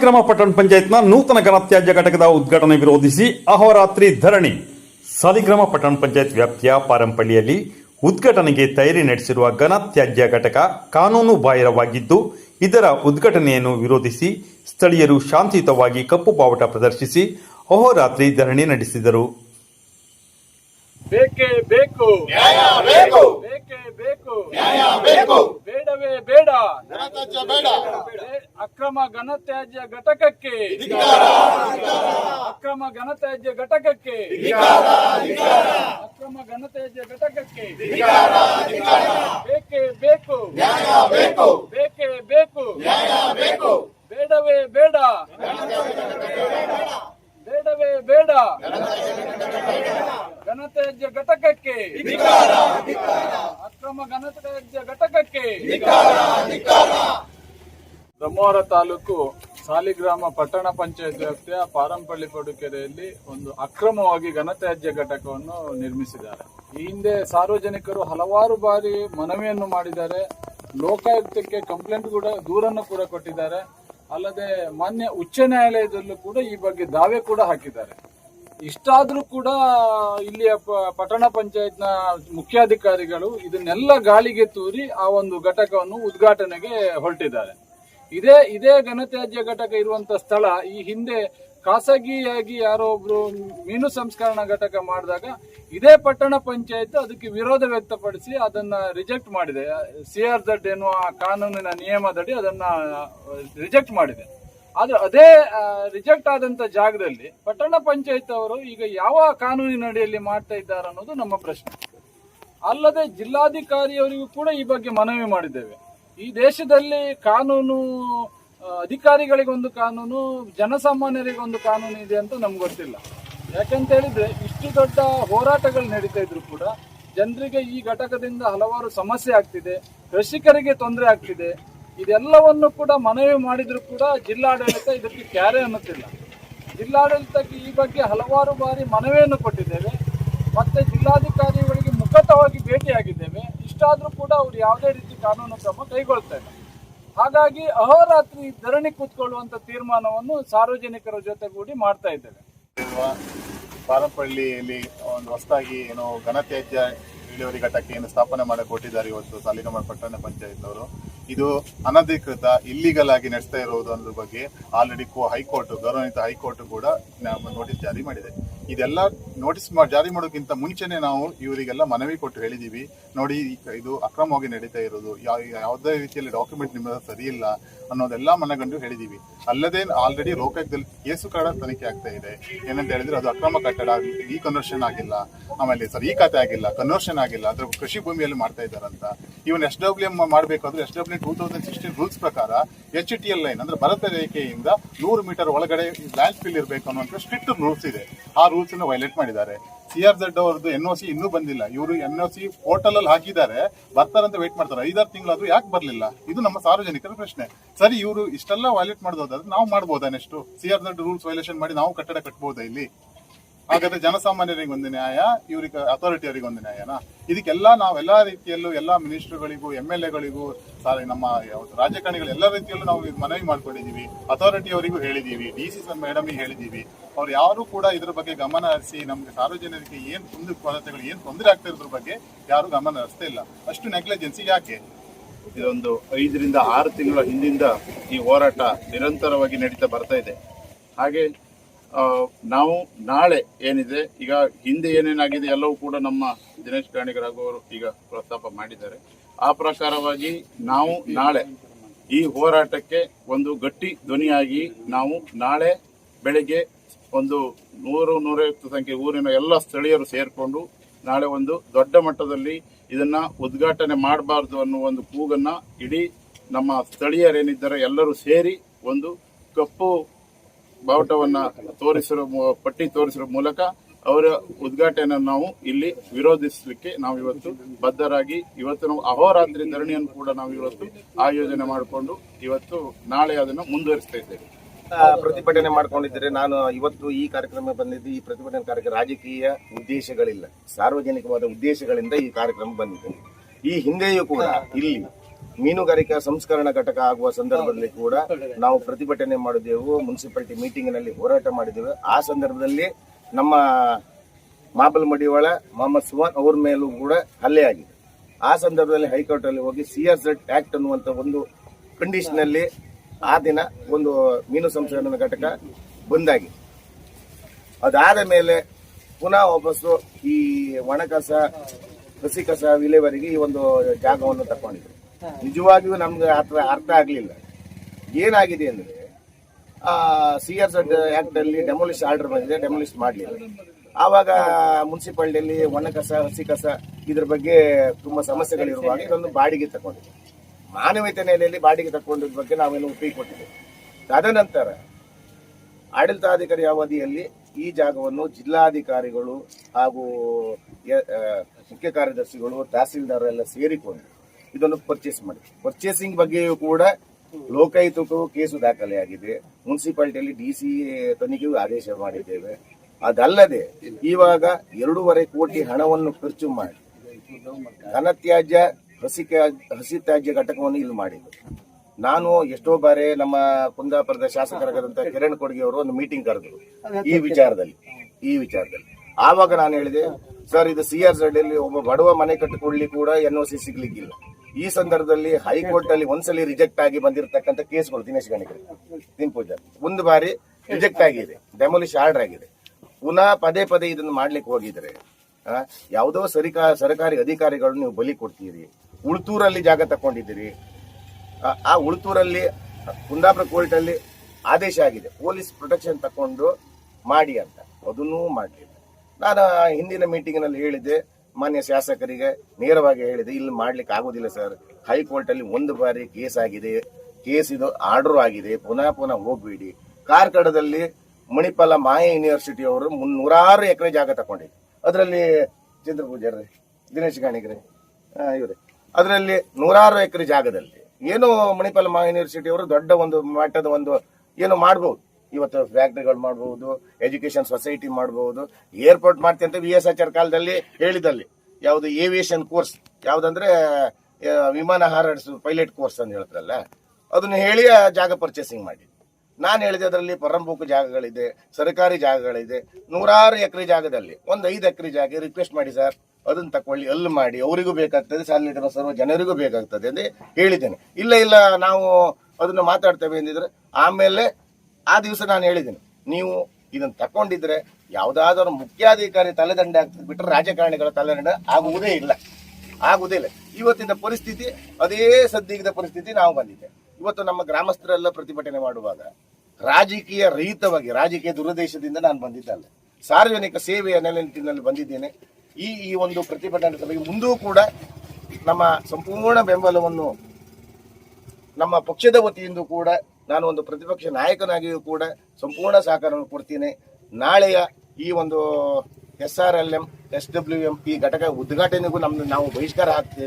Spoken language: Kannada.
ಗ್ರಾಮ ಪಟ್ಟಣ ಪಂಚಾಯತ್ನ ನೂತನ ಘನತ್ಯಾಜ್ಯ ಘಟಕದ ಉದ್ಘಾಟನೆ ವಿರೋಧಿಸಿ ಅಹೋರಾತ್ರಿ ಧರಣಿ. ಸಾಲಿಗ್ರಾಮ ಪಟ್ಟಣ ಪಂಚಾಯತ್ ವ್ಯಾಪ್ತಿಯ ಪಾರಂಪಳ್ಳಿಯಲ್ಲಿ ಉದ್ಘಾಟನೆಗೆ ತಯಾರಿ ನಡೆಸಿರುವ ಘನತ್ಯಾಜ್ಯ ಘಟಕ ಕಾನೂನು ಬಾಹಿರವಾಗಿದ್ದು ಇದರ ಉದ್ಘಾಟನೆಯನ್ನು ವಿರೋಧಿಸಿ ಸ್ಥಳೀಯರು ಶಾಂತಿಯುತವಾಗಿ ಕಪ್ಪು ಬಾವುಟ ಪ್ರದರ್ಶಿಸಿ ಅಹೋರಾತ್ರಿ ಧರಣಿ ನಡೆಸಿದರು. ಬೇಕೇ ಬೇಕು. ನ್ಯಾಯ ಬೇಕು. ಬೇಕೇ ಬೇಕು. ನ್ಯಾಯ ಬೇಕು. ಬೇಡವೇ ಬೇಡ. ಬೇಡ. ಅಕ್ರಮ ಘನತ್ಯಾಜ್ಯ ಘಟಕಕ್ಕೆ ಅಕ್ರಮ ಘನತ್ಯಾಜ್ಯ ಘಟಕಕ್ಕೆ ಅಕ್ರಮ ಘನತ್ಯಾಜ್ಯ ಘಟಕಕ್ಕೆ. ಬೇಕೇ ಬೇಕು. ಬೇಕು ಬೇಕು. ಬೇಡವೇ ಬೇಡ. ಬೇಡವೇ ಬೇಡ. ಘನತ್ಯಾಜ್ಯ ಘಟಕಕ್ಕೆ ಅಕ್ರಮ ಘನತ್ಯಾಜ್ಯ ಘಟಕಕ್ಕೆ ಬ್ರಹ್ಮಾವರ ತಾಲೂಕು ಸಾಲಿಗ್ರಾಮ ಪಟ್ಟಣ ಪಂಚಾಯತ್ ವ್ಯಾಪ್ತಿಯ ಪಾರಂಪಳ್ಳಿ ಪಡುಕೆರೆಯಲ್ಲಿ ಒಂದು ಅಕ್ರಮವಾಗಿ ಘನತ್ಯಾಜ್ಯ ಘಟಕವನ್ನು ನಿರ್ಮಿಸಿದ್ದಾರೆ. ಈ ಹಿಂದೆ ಸಾರ್ವಜನಿಕರು ಹಲವಾರು ಬಾರಿ ಮನವಿಯನ್ನು ಮಾಡಿದ್ದಾರೆ. ಲೋಕಾಯುಕ್ತಕ್ಕೆ ಕಂಪ್ಲೇಂಟ್ ಕೂಡ ದೂರನ್ನು ಕೂಡ ಕೊಟ್ಟಿದ್ದಾರೆ. ಅಲ್ಲದೆ ಮಾನ್ಯ ಉಚ್ಚ ನ್ಯಾಯಾಲಯದಲ್ಲೂ ಕೂಡ ಈ ಬಗ್ಗೆ ದಾವೆ ಕೂಡ ಹಾಕಿದ್ದಾರೆ. ಇಷ್ಟಾದರೂ ಕೂಡ ಇಲ್ಲಿಯ ಪಟ್ಟಣ ಪಂಚಾಯತ್ನ ಮುಖ್ಯಾಧಿಕಾರಿಗಳು ಇದನ್ನೆಲ್ಲ ಗಾಳಿಗೆ ತೂರಿ ಆ ಒಂದು ಘಟಕವನ್ನು ಉದ್ಘಾಟನೆಗೆ ಹೊರಟಿದ್ದಾರೆ. ಇದೇ ಇದೇ ಘನತ್ಯಾಜ್ಯ ಘಟಕ ಇರುವಂತ ಸ್ಥಳ, ಈ ಹಿಂದೆ ಖಾಸಗಿಯಾಗಿ ಯಾರೋ ಒಬ್ರು ಮೀನು ಸಂಸ್ಕರಣಾ ಘಟಕ ಮಾಡಿದಾಗ ಇದೇ ಪಟ್ಟಣ ಪಂಚಾಯತ್ ಅದಕ್ಕೆ ವಿರೋಧ ವ್ಯಕ್ತಪಡಿಸಿ ಅದನ್ನ ರಿಜೆಕ್ಟ್ ಮಾಡಿದೆ. ಸಿ ಆರ್ ಝಡ್ ಎನ್ನುವ ಕಾನೂನಿನ ನಿಯಮದಡಿ ಅದನ್ನ ರಿಜೆಕ್ಟ್ ಮಾಡಿದೆ. ಆದ್ರೆ ಅದೇ ರಿಜೆಕ್ಟ್ ಆದಂತ ಜಾಗದಲ್ಲಿ ಪಟ್ಟಣ ಪಂಚಾಯತ್ ಅವರು ಈಗ ಯಾವ ಕಾನೂನಿನ ಅಡಿಯಲ್ಲಿ ಮಾಡ್ತಾ ಇದ್ದಾರೆ ಅನ್ನೋದು ನಮ್ಮ ಪ್ರಶ್ನೆ. ಅಲ್ಲದೆ ಜಿಲ್ಲಾಧಿಕಾರಿಯವರಿಗೂ ಕೂಡ ಈ ಬಗ್ಗೆ ಮನವಿ ಮಾಡಿದ್ದೇವೆ. ಈ ದೇಶದಲ್ಲಿ ಕಾನೂನು ಅಧಿಕಾರಿಗಳಿಗೊಂದು ಕಾನೂನು, ಜನಸಾಮಾನ್ಯರಿಗೊಂದು ಕಾನೂನು ಇದೆ ಅಂತ ನಮ್ಗೆ ಗೊತ್ತಿಲ್ಲ. ಯಾಕಂತ ಹೇಳಿದ್ರೆ ಇಷ್ಟು ದೊಡ್ಡ ಹೋರಾಟಗಳು ನಡೀತಾ ಇದ್ರು ಕೂಡ ಜನರಿಗೆ ಈ ಘಟಕದಿಂದ ಹಲವಾರು ಸಮಸ್ಯೆ ಆಗ್ತಿದೆ, ಕೃಷಿಕರಿಗೆ ತೊಂದರೆ ಆಗ್ತಿದೆ. ಇದೆಲ್ಲವನ್ನು ಕೂಡ ಮನವಿ ಮಾಡಿದ್ರು ಕೂಡ ಜಿಲ್ಲಾಡಳಿತ ಇದಕ್ಕೆ ಕ್ಯಾರೆ ಅನ್ನುತ್ತಿಲ್ಲ. ಜಿಲ್ಲಾಡಳಿತಕ್ಕೆ ಈ ಬಗ್ಗೆ ಹಲವಾರು ಬಾರಿ ಮನವಿಯನ್ನು ಕೊಟ್ಟಿದ್ದೇವೆ. ಮತ್ತೆ ಜಿಲ್ಲಾಧಿಕಾರಿಗಳಿಗೆ ಮುಖತವಾಗಿ ಭೇಟಿಯಾಗಿದ್ದೇವೆ. ಇಷ್ಟಾದ್ರೂ ಕೂಡ ಅವರು ಯಾವುದೇ ರೀತಿ ಕಾನೂನು ಕ್ರಮ ಕೈಗೊಳ್ತಾ ಇಲ್ಲ ಹಾಗಾಗಿ ಅಹೋರಾತ್ರಿ ಧರಣಿ ಕೂತ್ಕೊಳ್ಳುವಂತ ತೀರ್ಮಾನವನ್ನು ಸಾರ್ವಜನಿಕರ ಜೊತೆಗೂಡಿ ಮಾಡ್ತಾ ಇದ್ದೇವೆ. ಪಾರಂಪಳ್ಳಿಯಲ್ಲಿ ಒಂದು ಹೊಸದಾಗಿ ಏನು ಘನತ್ಯಾಜ್ಯ ಇಳುವರಿ ಘಟಕ ಏನು ಸ್ಥಾಪನೆ ಮಾಡಕ್ಕೆ ಕೊಟ್ಟಿದ್ದಾರೆ ಇವತ್ತು ಸಾಲಿನ ಪಟ್ಟಣ ಪಂಚಾಯತ್ ಅವರು ಇದು ಅನಧಿಕೃತ ಇಲ್ಲಿಗಲ್ ಆಗಿ ನಡೆಸ್ತಾ ಇರುವುದು ಅನ್ನೋದ್ರ ಬಗ್ಗೆ ಆಲ್ರೆಡಿ ಹೈಕೋರ್ಟ್, ಗೌರವಾನ್ವಿತ ಹೈಕೋರ್ಟ್ ಕೂಡ ನೋಟಿಸ್ ಜಾರಿ ಮಾಡಿದೆ. ಇದೆಲ್ಲ ನೋಟಿಸ್ ಜಾರಿ ಮಾಡೋಕ್ಕಿಂತ ಮುಂಚೆನೆ ನಾವು ಇವರಿಗೆಲ್ಲ ಮನವಿ ಕೊಟ್ಟು ಹೇಳಿದೀವಿ. ನೋಡಿ ಇದು ಅಕ್ರಮವಾಗಿ ನಡೀತಾ ಇರೋದು. ಯಾವ ಯಾವುದೇ ರೀತಿಯಲ್ಲಿ ಡಾಕ್ಯುಮೆಂಟ್ ನಿಮ್ಮ ಸರಿಯಿಲ್ಲ ಸರಿ ಇಲ್ಲ ಅನ್ನೋದೆಲ್ಲ ಮನಗಂಡು ಹೇಳಿದೀವಿ. ಅಲ್ಲದೆ ಆಲ್ರೆಡಿ ಲೋಕಾಯುಕ್ತದಲ್ಲಿ ಕೇಸು ಕೂಡ ತನಿಖೆ ಆಗ್ತಾ ಇದೆ. ಏನಂತ ಹೇಳಿದ್ರೆ ಅದು ಅಕ್ರಮ ಕಟ್ಟಡ, ಈ ಕನ್ವರ್ಷನ್ ಆಗಿಲ್ಲ. ಆಮೇಲೆ ಸರ್, ಈ ಖಾತೆ ಆಗಿಲ್ಲ ಕನ್ವರ್ಷನ್ ಆಗಿಲ್ಲ. ಅದ್ರ ಕೃಷಿ ಭೂಮಿಯಲ್ಲಿ ಮಾಡ್ತಾ ಇದ್ದಾರಂತ. ಇವನ್ ಎಸ್ ಡಬ್ಲ್ಯೂ ಎಂ ಮಾಡಬೇಕಾದ್ರೆ S W two thousand sixteen rules ಪ್ರಕಾರ ಎಚ್ ಟಿ ಎಲ್ ಲೈನ್ ಅಂದ್ರೆ ಭರತ ರೇಖೆಯಿಂದ ನೂರು ಮೀಟರ್ ಒಳಗಡೆ ಲ್ಯಾಂಡ್ ಫಿಲ್ ಇರಬೇಕು ಅನ್ನುವಂಥ ಸ್ಟ್ರಿಕ್ಟ್ ರೂಲ್ಸ್ ಇದೆ. ಆ ಅನ್ನು ವೈಲೇಟ್ ಮಾಡಿದ್ದಾರೆ. ಸಿ ಆರ್ ಝಡ್ ಅವರದ್ದು ಎನ್ ಒ ಸಿ ಇನ್ನೂ ಬಂದಿಲ್ಲ. ಇವರು ಎನ್ ಒ ಸಿ ಪೋರ್ಟಲ್ ಅಲ್ಲಿ ಹಾಕಿದ್ದಾರೆ ಬರ್ತಾರಂತ ವೇಟ್ ಮಾಡ್ತಾರೆ. ಐದಾರು ತಿಂಗಳಾದ್ರೂ ಯಾಕೆ ಬರಲಿಲ್ಲ? ಇದು ನಮ್ಮ ಸಾರ್ವಜನಿಕರ ಪ್ರಶ್ನೆ. ಸರಿ, ಇವರು ಇಷ್ಟೆಲ್ಲ ವೈಲೇಟ್ ಮಾಡೋದಾದ್ರೆ ನಾವು ಮಾಡ್ಬೋದಾ next C R Z rules violation ಮಾಡಿ ನಾವು ಕಟ್ಟಡ ಕಟ್ಬೋದಾ ಇಲ್ಲಿ? ಹಾಗಾದ್ರೆ ಜನಸಾಮಾನ್ಯರಿಗೆ ಒಂದು ನ್ಯಾಯ, ಇವರಿಗೆ ಅಥಾರಿಟಿ ಅವರಿಗೆ ಒಂದು ನ್ಯಾಯನಾ? ಇದಕ್ಕೆಲ್ಲ ನಾವೆಲ್ಲಾ ರೀತಿಯಲ್ಲೂ ಎಲ್ಲಾ ಮಿನಿಸ್ಟರ್ಗಳಿಗೂ ಎಂ ಎಲ್ ಎಗಳಿಗೂ ಸಾರಿ ನಮ್ಮ ರಾಜಕಾರಣಿಗಳು ಎಲ್ಲ ರೀತಿಯಲ್ಲೂ ನಾವು ಮನವಿ ಮಾಡ್ಕೊಂಡಿದ್ದೀವಿ. ಅಥಾರಿಟಿ ಅವರಿಗೂ ಹೇಳಿದೀವಿ ಡಿ ಸಿ ಮೇಡಮ್ ಹೇಳಿದೀವಿ ಅವ್ರು ಯಾರು ಕೂಡ ಇದ್ರ ಬಗ್ಗೆ ಗಮನ ಹರಿಸಿ ನಮ್ಗೆ ಸಾರ್ವಜನಿಕರಿಗೆ ಏನು ಕುಂದು ಕೊರತೆಗಳು ಏನು ತೊಂದರೆ ಆಗ್ತಾ ಇರೋದ್ರ ಬಗ್ಗೆ ಯಾರು ಗಮನ ಹರಿಸ್ತಾ ಇಲ್ಲ. ಅಷ್ಟು ನೆಗ್ಲೆಜೆನ್ಸಿ ಯಾಕೆ? ಇದೊಂದು ಐದರಿಂದ ಆರು ತಿಂಗಳ ಹಿಂದಿಂದ ಈ ಹೋರಾಟ ನಿರಂತರವಾಗಿ ನಡೀತಾ ಬರ್ತಾ ಇದೆ. ಹಾಗೆ ನಾವು ನಾಳೆ ಏನಿದೆ, ಈಗ ಹಿಂದೆ ಏನೇನಾಗಿದೆ ಎಲ್ಲವೂ ಕೂಡ ನಮ್ಮ ದಿನೇಶ್ ಕಾಣಿಗರಾಗುವವರು ಈಗ ಪ್ರಸ್ತಾಪ ಮಾಡಿದ್ದಾರೆ. ಆ ಪ್ರಕಾರವಾಗಿ ನಾವು ನಾಳೆ ಈ ಹೋರಾಟಕ್ಕೆ ಒಂದು ಗಟ್ಟಿ ಧ್ವನಿಯಾಗಿ ನಾವು ನಾಳೆ ಬೆಳಿಗ್ಗೆ ಒಂದು ನೂರು, ನೂರೈವತ್ತು ಸಂಖ್ಯೆ ಊರಿನ ಎಲ್ಲ ಸ್ಥಳೀಯರು ಸೇರಿಕೊಂಡು ನಾಳೆ ಒಂದು ದೊಡ್ಡ ಮಟ್ಟದಲ್ಲಿ ಇದನ್ನ ಉದ್ಘಾಟನೆ ಮಾಡಬಾರ್ದು ಅನ್ನುವ ಒಂದು ಕೂಗನ್ನ ಇಡೀ ನಮ್ಮ ಸ್ಥಳೀಯರೇನಿದ್ದಾರೆ ಎಲ್ಲರೂ ಸೇರಿ ಒಂದು ಕಪ್ಪು ಬಾವುಟವನ್ನ ತೋರಿಸಿರೋ ಪಟ್ಟಿ ತೋರಿಸಿರೋ ಮೂಲಕ ಅವರ ಉದ್ಘಾಟನೆ ನಾವು ಇಲ್ಲಿ ವಿರೋಧಿಸಲಿಕ್ಕೆ ನಾವು ಇವತ್ತು ಬದ್ಧರಾಗಿ ಇವತ್ತು ನಾವು ಅಹೋರಾತ್ರಿ ಧರಣಿಯನ್ನು ಕೂಡ ನಾವು ಇವತ್ತು ಆಯೋಜನೆ ಮಾಡಿಕೊಂಡು ಇವತ್ತು ನಾಳೆ ಅದನ್ನು ಮುಂದುವರಿಸ್ತಾ ಇದ್ದೇವೆ. ಪ್ರತಿಭಟನೆ ಮಾಡ್ಕೊಂಡಿದ್ರೆ ನಾನು ಇವತ್ತು ಈ ಕಾರ್ಯಕ್ರಮ ಬಂದಿದ್ದು ಈ ಪ್ರತಿಭಟನೆ ಕಾರ್ಯಕ್ರಮ ರಾಜಕೀಯ ಉದ್ದೇಶಗಳಿಲ್ಲ. ಸಾರ್ವಜನಿಕವಾದ ಉದ್ದೇಶಗಳಿಂದ ಈ ಕಾರ್ಯಕ್ರಮ ಬಂದಿದೆ. ಈ ಹಿಂದೆಯೂ ಕೂಡ ಇಲ್ಲಿ ಮೀನುಗಾರಿಕಾ ಸಂಸ್ಕರಣಾ ಘಟಕ ಆಗುವ ಸಂದರ್ಭದಲ್ಲಿ ಕೂಡ ನಾವು ಪ್ರತಿಭಟನೆ ಮಾಡಿದೆವು, ಮುನ್ಸಿಪಾಲಿಟಿ ಮೀಟಿಂಗ್ನಲ್ಲಿ ಹೋರಾಟ ಮಾಡಿದೆವು. ಆ ಸಂದರ್ಭದಲ್ಲಿ ನಮ್ಮ ಮಾಬಲ್ ಮಡಿವಾಳ ಮೊಹಮ್ಮದ್ ಸುವಾನ್ ಅವ್ರ ಮೇಲೂ ಕೂಡ ಹಲ್ಲೆ ಆಗಿದೆ. ಆ ಸಂದರ್ಭದಲ್ಲಿ ಹೈಕೋರ್ಟ್ ಅಲ್ಲಿ ಹೋಗಿ ಸಿ ಆರ್ ಝೆಡ್ ಆಕ್ಟ್ ಅನ್ನುವಂತ ಒಂದು ಕಂಡೀಷನ್ ಅಲ್ಲಿ ಆ ದಿನ ಒಂದು ಮೀನು ಸಂಸ್ಕರಣಾ ಘಟಕ ಬಂದಾಗಿದೆ. ಅದಾದ ಮೇಲೆ ಪುನಃ ವಾಪಸ್ಸು ಈ ಒಣಕಸ ಕಸ ವಿಲೇವರಿಗೆ ಈ ಒಂದು ಜಾಗವನ್ನು ತಕೊಂಡಿದ್ರು ನಿಜವಾಗಿಯೂ ನಮ್ಗೆ ಅರ್ಥ ಅರ್ಥ ಆಗಲಿಲ್ಲ. ಏನಾಗಿದೆ ಅಂದ್ರೆ ಸಿ ಆರ್ ಆಕ್ಟ್ ಅಲ್ಲಿ ಡೆಮೊಲಿಷ್ ಆರ್ಡರ್ ಬಂದಿದೆ ಡೆಮೊಲಿಷ್ ಮಾಡಲಿಲ್ಲ. ಆವಾಗ ಮುನ್ಸಿಪಾಲ್ಟಿಯಲ್ಲಿ ಒಣ ಕಸ, ಹಸಿ ಕಸ ಇದ್ರ ಬಗ್ಗೆ ತುಂಬಾ ಸಮಸ್ಯೆಗಳಿರುವಾಗ ಇದೊಂದು ಬಾಡಿಗೆ ತಗೊಂಡಿದೆ ಮಾನವೀಯತೆ ನೆಲೆಯಲ್ಲಿ ಬಾಡಿಗೆ ತಗೊಂಡಿದ್ದ ಬಗ್ಗೆ ನಾವೇನು ಒಪ್ಪಿಗೆ ಕೊಟ್ಟಿದ್ದೇವೆ. ತದನಂತರ ಆಡಳಿತಾಧಿಕಾರಿ ಅವಧಿಯಲ್ಲಿ ಈ ಜಾಗವನ್ನು ಜಿಲ್ಲಾಧಿಕಾರಿಗಳು ಹಾಗೂ ಮುಖ್ಯ ಕಾರ್ಯದರ್ಶಿಗಳು, ತಹಸೀಲ್ದಾರ್ ಎಲ್ಲ ಸೇರಿಕೊಂಡು ಇದನ್ನು ಪರ್ಚೇಸ್ ಮಾಡಿ. ಪರ್ಚೇಸಿಂಗ್ ಬಗ್ಗೆಯೂ ಕೂಡ ಲೋಕಾಯುಕ್ತಕ್ಕೂ ಕೇಸು ದಾಖಲೆಯಾಗಿದೆ. ಮುನ್ಸಿಪಾಲಿಟಿಯಲ್ಲಿ ಡಿ ಸಿ ತನಿಖೆಗೂ ಆದೇಶ ಮಾಡಿದ್ದೇವೆ. ಅದಲ್ಲದೆ ಇವಾಗ ಎರಡೂವರೆ ಕೋಟಿ ಹಣವನ್ನು ಖರ್ಚು ಮಾಡಿ ಘನತ್ಯಾಜ್ಯ ಹಸಿ ಹಸಿ ತ್ಯಾಜ್ಯ ಘಟಕವನ್ನು ಇಲ್ಲಿ ಮಾಡಿದ್ದು ನಾನು ಎಷ್ಟೋ ಬಾರಿ ನಮ್ಮ ಕುಂದಾಪುರದ ಶಾಸಕರಾಗದಂತ ಕಿರಣ್ ಕೊಡ್ಗೆ ಅವರು ಒಂದು ಮೀಟಿಂಗ್ ಕರೆದ್ರು. ಈ ವಿಚಾರದಲ್ಲಿ ಈ ವಿಚಾರದಲ್ಲಿ. ಆವಾಗ ನಾನು ಹೇಳಿದೆ, ಸರ್, ಇದು ಸಿ ಆರ್ ಅಲ್ಲಿ ಒಬ್ಬ ಬಡವ ಮನೆ ಕಟ್ಟಿಕೊಳ್ಳಿ ಕೂಡ ಎನ್ ಒ ಸಿ ಸಿಗ್ಲಿಕ್ಕಿಲ್ಲ. ಈ ಸಂದರ್ಭದಲ್ಲಿ ಹೈಕೋರ್ಟ್ ಅಲ್ಲಿ ಒಂದ್ಸಲಿ ರಿಜೆಕ್ಟ್ ಆಗಿ ಬಂದಿರತಕ್ಕಂತ ಕೇಸ್ಗಳು ದಿನೇಶ್ ಗಣಿಕರ್, ದಿನ ಪೂಜಾ ಒಂದು ಬಾರಿ ರಿಜೆಕ್ಟ್ ಆಗಿದೆ ಡೆಮೊಲಿಷ್ ಆರ್ಡರ್ ಆಗಿದೆ. ಪುನಃ ಪದೇ ಪದೇ ಇದನ್ನು ಮಾಡ್ಲಿಕ್ಕೆ ಹೋಗಿದ್ರೆ ಯಾವುದೋ ಸರಿಕಾ, ಸರ್ಕಾರಿ ಅಧಿಕಾರಿಗಳು ನೀವು ಬಲಿ ಕೊಡ್ತೀರಿ, ಉಳ್ತೂರಲ್ಲಿ ಜಾಗ ತಕೊಂಡಿದ್ದೀರಿ ಆ- ಉಳ್ತೂರಲ್ಲಿ, ಕುಂದಾಪುರ ಕೋರ್ಟ್ ಅಲ್ಲಿ ಆದೇಶ ಆಗಿದೆ, ಪೊಲೀಸ್ ಪ್ರೊಟೆಕ್ಷನ್ ತಕೊಂಡು ಮಾಡಿ ಅಂತ. ಅದನ್ನೂ ಮಾಡಲಿಲ್ಲ. ನಾನು ಹಿಂದಿನ ಮೀಟಿಂಗ್ನಲ್ಲಿ ಹೇಳಿದ್ದೆ ಮಾನ್ಯ ಶಾಸಕರಿಗೆ ನೇರವಾಗಿ ಹೇಳಿದೆ, ಇಲ್ಲಿ ಮಾಡ್ಲಿಕ್ಕೆ ಆಗೋದಿಲ್ಲ ಸರ್. ಹೈಕೋರ್ಟ್ ಅಲ್ಲಿ ಒಂದು ಬಾರಿ ಕೇಸ್ ಆಗಿದೆ. ಕೇಸ್ ಇದು ಆರ್ಡರ್ ಆಗಿದೆ. ಪುನಃ ಪುನಃ ಹೋಗ್ಬೇಡಿ. ಕಾರ್ಕಳದಲ್ಲಿ ಮಣಿಪಾಲ ಮಾಯ ಯೂನಿವರ್ಸಿಟಿ ಅವರು ಮುನ್ನೂರಾರು ಎಕರೆ ಜಾಗ ತಗೊಂಡಿದ್ರು. ಅದರಲ್ಲಿ ಚಂದ್ರ ಪೂಜಾರ್ರಿ ದಿನೇಶ್ ಗಾಣಿಗ್ರಿ ಇವ್ರಿ. ಅದರಲ್ಲಿ ನೂರಾರು ಎಕರೆ ಜಾಗದಲ್ಲಿ. ಏನು ಮಣಿಪಾಲ ಮಹಾ ಯೂನಿವರ್ಸಿಟಿ ಅವರು ದೊಡ್ಡ ಒಂದು ಮಟ್ಟದ ಒಂದು ಏನು ಮಾಡ್ಬೋದು. ಇವತ್ತು ಫ್ಯಾಕ್ಟ್ರಿಗಳು ಮಾಡಬಹುದು ಎಜುಕೇಶನ್ ಸೊಸೈಟಿ ಮಾಡಬಹುದು ಏರ್ಪೋರ್ಟ್ ಮಾಡ್ತೀನಿ ಅಂತ ವಿ ಎಸ್ ಆಚಾರ್ ಕಾಲದಲ್ಲಿ ಹೇಳಿದಲ್ಲಿ. ಯಾವುದು ಏವಿಯೇಷನ್ ಕೋರ್ಸ್, ಯಾವುದಂದ್ರೆ ವಿಮಾನ ಹಾರಾಡಿಸೋ ಪೈಲಟ್ ಕೋರ್ಸ್ ಅಂತ ಹೇಳ್ತಾರಲ್ಲ, ಅದನ್ನ ಹೇಳಿ ಆ ಜಾಗ ಪರ್ಚೇಸಿಂಗ್ ಮಾಡಿ ನಾನು ಹೇಳಿದೆ ಅದರಲ್ಲಿ ಪರಂಬೂಕು ಜಾಗಗಳಿದೆ, ಸರ್ಕಾರಿ ಜಾಗಗಳಿದೆ, ನೂರಾರು ಎಕರೆ ಜಾಗದಲ್ಲಿ, ಒಂದು ಐದು ಎಕರೆ ಜಾಗ ರಿಕ್ವೆಸ್ಟ್ ಮಾಡಿ ಸರ್, ಅದನ್ನ ತಕೊಳ್ಳಿ, ಅಲ್ಲಿ ಮಾಡಿ, ಅವರಿಗೂ ಬೇಕಾಗ್ತದೆ ಸಾಲಿನ ಸರ್ವ ಜನರಿಗೂ ಬೇಕಾಗ್ತದೆ ಅಂತ ಹೇಳಿದ್ದೇನೆ. ಇಲ್ಲ ಇಲ್ಲ, ನಾವು ಅದನ್ನ ಮಾತಾಡ್ತೇವೆ ಅಂದಿದ್ರೆ ಆಮೇಲೆ ಆ ದಿವಸ ನಾನು ಹೇಳಿದ್ದೀನಿ, ನೀವು ಇದನ್ನು ತಕೊಂಡಿದ್ರೆ ಯಾವುದಾದ್ರೂ ಮುಖ್ಯಾಧಿಕಾರಿ ತಲೆದಂಡೆ ಆಗ್ತದೆ. ಬಿಟ್ಟರೆ ರಾಜಕಾರಣಿಗಳ ತಲೆದಂಡ ಆಗುವುದೇ ಇಲ್ಲ. ಆಗುವುದೇ ಇಲ್ಲ. ಇವತ್ತಿನ ಪರಿಸ್ಥಿತಿ, ಅದೇ ಸದ್ಯದ ಪರಿಸ್ಥಿತಿ ನಾವು ಬಂದಿದೆ ಇವತ್ತು ನಮ್ಮ ಗ್ರಾಮಸ್ಥರೆಲ್ಲ ಪ್ರತಿಭಟನೆ ಮಾಡುವಾಗ ರಾಜಕೀಯ ರಹಿತವಾಗಿ, ರಾಜಕೀಯ ದುರುದ್ದೇಶದಿಂದ ನಾನು ಬಂದಿದ್ದಲ್ಲ. ಸಾರ್ವಜನಿಕ ಸೇವೆಯ ನೆಲೆನಿಟ್ಟಿನಲ್ಲಿ ಬಂದಿದ್ದೇನೆ. ಈ ಈ ಒಂದು ಪ್ರತಿಭಟನೆ ಸಭೆಗೆ ಮುಂದೂ ಕೂಡ ನಮ್ಮ ಸಂಪೂರ್ಣ ಬೆಂಬಲವನ್ನು ನಮ್ಮ ಪಕ್ಷದ ವತಿಯಿಂದ ಕೂಡ ನಾನು ಒಂದು ಪ್ರತಿಪಕ್ಷ ನಾಯಕನಾಗಿಯೂ ಕೂಡ ಸಂಪೂರ್ಣ ಸಹಕಾರವನ್ನು ಕೊಡ್ತೀನಿ. ನಾಳೆಯ ಈ ಒಂದು S R L M S W M ಈ ಘಟಕ ಉದ್ಘಾಟನೆಗೂ ನಮ್ದು ನಾವು ಬಹಿಷ್ಕಾರ ಹಾಕ್ತೇವೆ